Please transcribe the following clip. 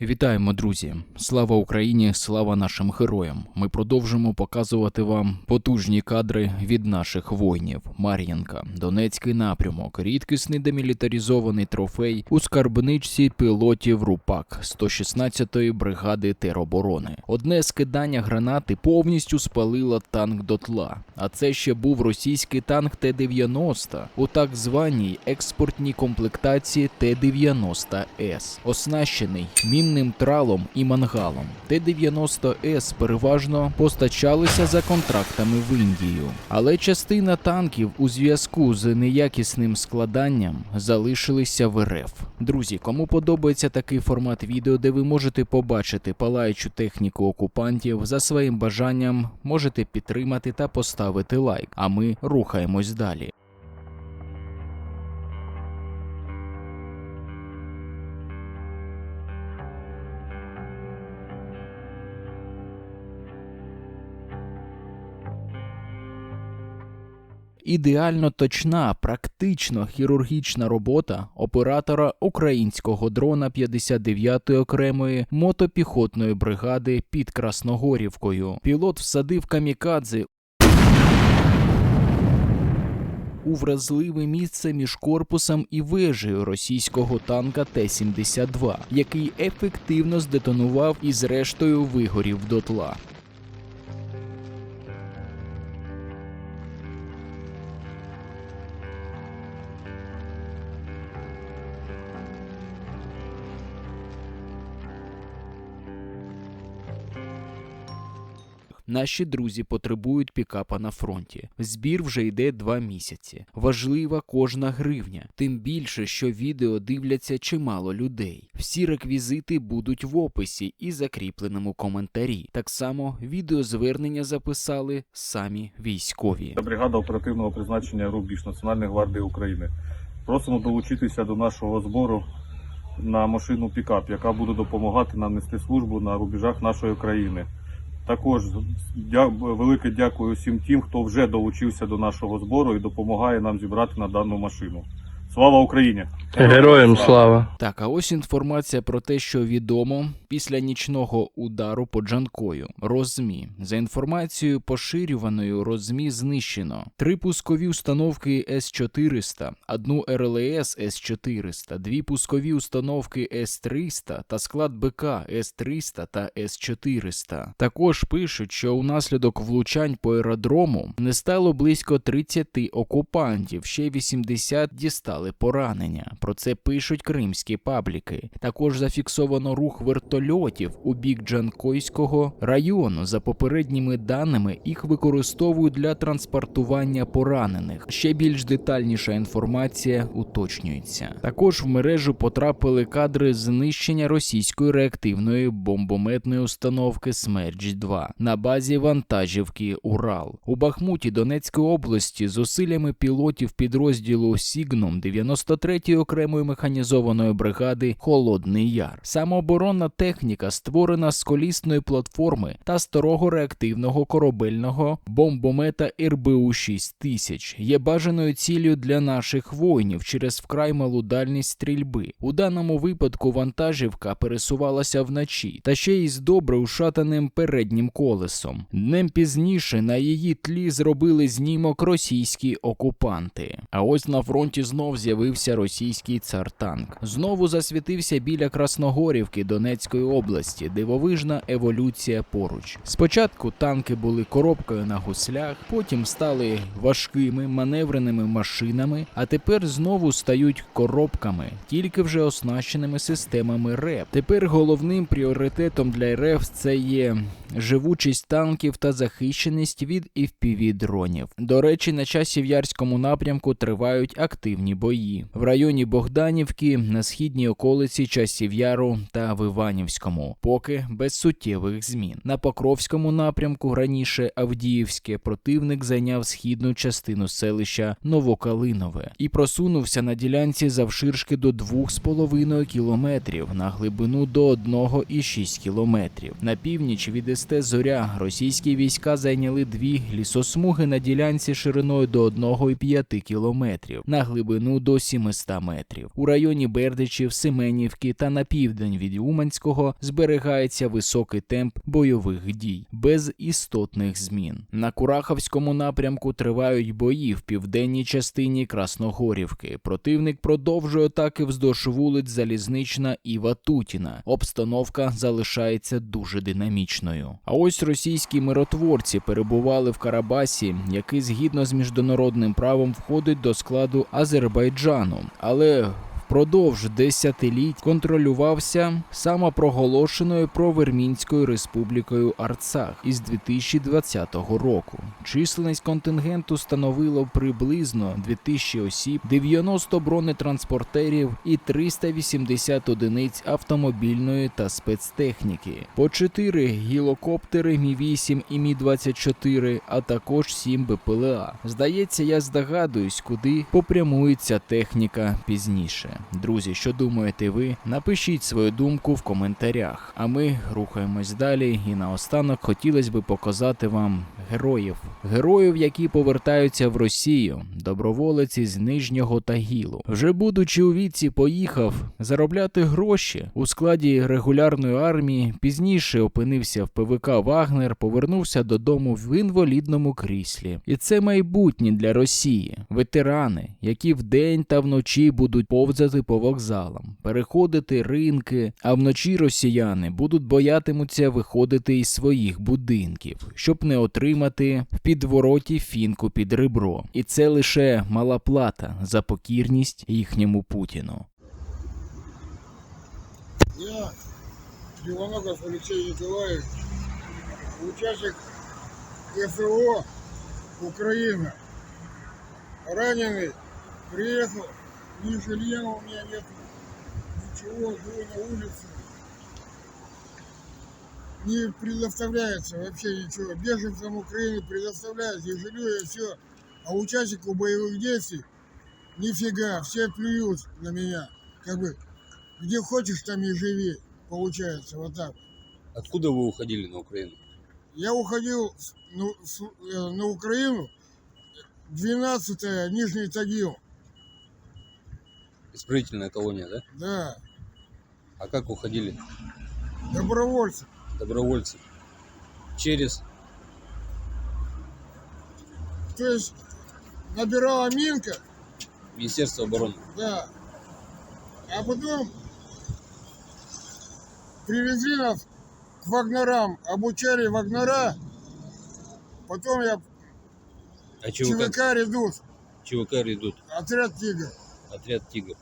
Вітаємо, друзі! Слава Україні! Слава нашим героям! Ми продовжимо показувати вам потужні кадри від наших воїнів. Мар'їнка, Донецький напрямок, рідкісний демілітаризований трофей у скарбничці пілотів РУПАК 116-ї бригади тероборони. Одне скидання гранати повністю спалило танк дотла. А це ще був російський танк Т-90 у так званій експортній комплектації Т-90С, оснащений мінним тралом і мангалом. Т-90С переважно постачалися за контрактами в Індію, але частина танків у зв'язку з неякісним складанням залишилися в РФ. Друзі, кому подобається такий формат відео, де ви можете побачити палаючу техніку окупантів, за своїм бажанням можете підтримати та поставити лайк. А ми рухаємось далі. Ідеально точна, практично хірургічна робота оператора українського дрона 59-ї окремої мотопіхотної бригади під Красногорівкою. Пілот всадив камікадзе у вразливе місце між корпусом і вежею російського танка Т-72, який ефективно здетонував і зрештою вигорів дотла. Наші друзі потребують пікапа на фронті. Збір вже йде два місяці. Важлива кожна гривня, тим більше, що відео дивляться чимало людей. Всі реквізити будуть в описі і закріпленому коментарі. Так само відеозвернення записали самі військові. Бригада оперативного призначення Рубіж Національної гвардії України. Просимо долучитися до нашого збору на машину пікап, яка буде допомагати нам нести службу на рубежах нашої країни. Також велике дякую всім тим, хто вже долучився до нашого збору і допомагає нам зібрати на дану машину. Слава Україні! Героям слава! Так, а ось інформація про те, що відомо після нічного удару по Джанкою. Розмі за інформацією поширюваною Розмі знищено три пускові установки С-400, одну РЛС С-400, дві пускові установки С-300 та склад БК С-300 та С-400. Також пишуть, що унаслідок влучань по аеродрому не стало близько 30 окупантів, ще 80 дістали поранення. Про це пишуть кримські пабліки. Також зафіксовано рух вертольотів у бік Джанкойського району. За попередніми даними, їх використовують для транспортування поранених. Ще більш детальніша інформація уточнюється. Також в мережу потрапили кадри знищення російської реактивної бомбометної установки Смерч 2 на базі вантажівки Урал у Бахмуті Донецької області з усиллями пілотів підрозділу Сігном 93-ї окремої механізованої бригади Холодний Яр. Самооборонна техніка створена з колісної платформи та старого реактивного корабельного бомбомета РБУ 6000 є бажаною ціллю для наших воїнів через вкрай малу дальність стрільби. У даному випадку вантажівка пересувалася вночі та ще й з добре ушатаним переднім колесом. Днем пізніше на її тлі зробили знімок російські окупанти. А ось на фронті знов з'явився російський цар-танк. Знову засвітився біля Красногорівки Донецької області. Дивовижна еволюція поруч. Спочатку танки були коробкою на гуслях, потім стали важкими маневреними машинами, а тепер знову стають коробками, тільки вже оснащеними системами РЕП. Тепер головним пріоритетом для РФ це є живучість танків та захищеність від fpv дронів. До речі, на часів'ярському напрямку тривають активні бої в районі Богданівки, на східній околиці Часів Яру та в Іванівському, поки без суттєвих змін. На Покровському напрямку раніше Авдіївське противник зайняв східну частину селища Новокалинове і просунувся на ділянці завширшки до 2,5 кілометрів, на глибину до 1,6 кілометрів. На північ від СТ Зоря російські війська зайняли дві лісосмуги на ділянці шириною до 1,5 кілометрів, на глибину до 700 метрів. У районі Бердичів, Семенівки та на південь від Уманського зберігається високий темп бойових дій без істотних змін. На Кураховському напрямку тривають бої в південній частині Красногорівки. Противник продовжує атаки вздовж вулиць Залізнична і Ватутіна. Обстановка залишається дуже динамічною. А ось російські миротворці перебували в Карабасі, який згідно з міжнародним правом входить до складу Азербайджану, але Valeu! Впродовж десятиліть контролювався самопроголошеною провермінською республікою Арцах із 2020 року. Численність контингенту становило приблизно 2000 осіб, 90 бронетранспортерів і 380 одиниць автомобільної та спецтехніки, по 4 гілокоптери Мі-8 і Мі-24, а також 7 БПЛА. Здається, я здогадуюсь, куди попрямує ця техніка пізніше. Друзі, що думаєте ви? Напишіть свою думку в коментарях. А ми рухаємось далі. І наостанок хотілося б показати вам героїв. Героїв, які повертаються в Росію, доброволець із Нижнього Тагілу. Вже будучи у віці, поїхав заробляти гроші у складі регулярної армії. Пізніше опинився в ПВК Вагнер, повернувся додому в інвалідному кріслі. І це майбутнє для Росії. Ветерани, які вдень та вночі будуть повзати по вокзалам, переходити ринки, а вночі росіяни будуть боятимуться виходити із своїх будинків, щоб не отримати в підвороті фінку під ребро. І це лише мала плата за покірність їхньому Путіну. Я, Кривоногов Алексей Николаевич, участник СВО Украина. Раненый, приехал, ни жилья у меня нет, ничего, живу на улице. Не предоставляется вообще ничего. Беженцам Украины предоставляется и жилье, и все. А участнику боевых действий нифига, все плюют на меня. Как бы где хочешь, там и живи. Получается, вот так. Откуда вы уходили на Украину? Я уходил с- ну, э, на Украину 12 Нижний Тагил. Исправительная колония, да? Да, А как уходили? добровольцы. Добровольцы. Через... То есть набирала Минка, Министерство обороны. да. А потом привезли нас к Вагнерам, обучали Вагнера. Потом я А ЧВК, ЧВК «Редут», ЧВК идут. отряд «Тигр». Отряд «Тигр».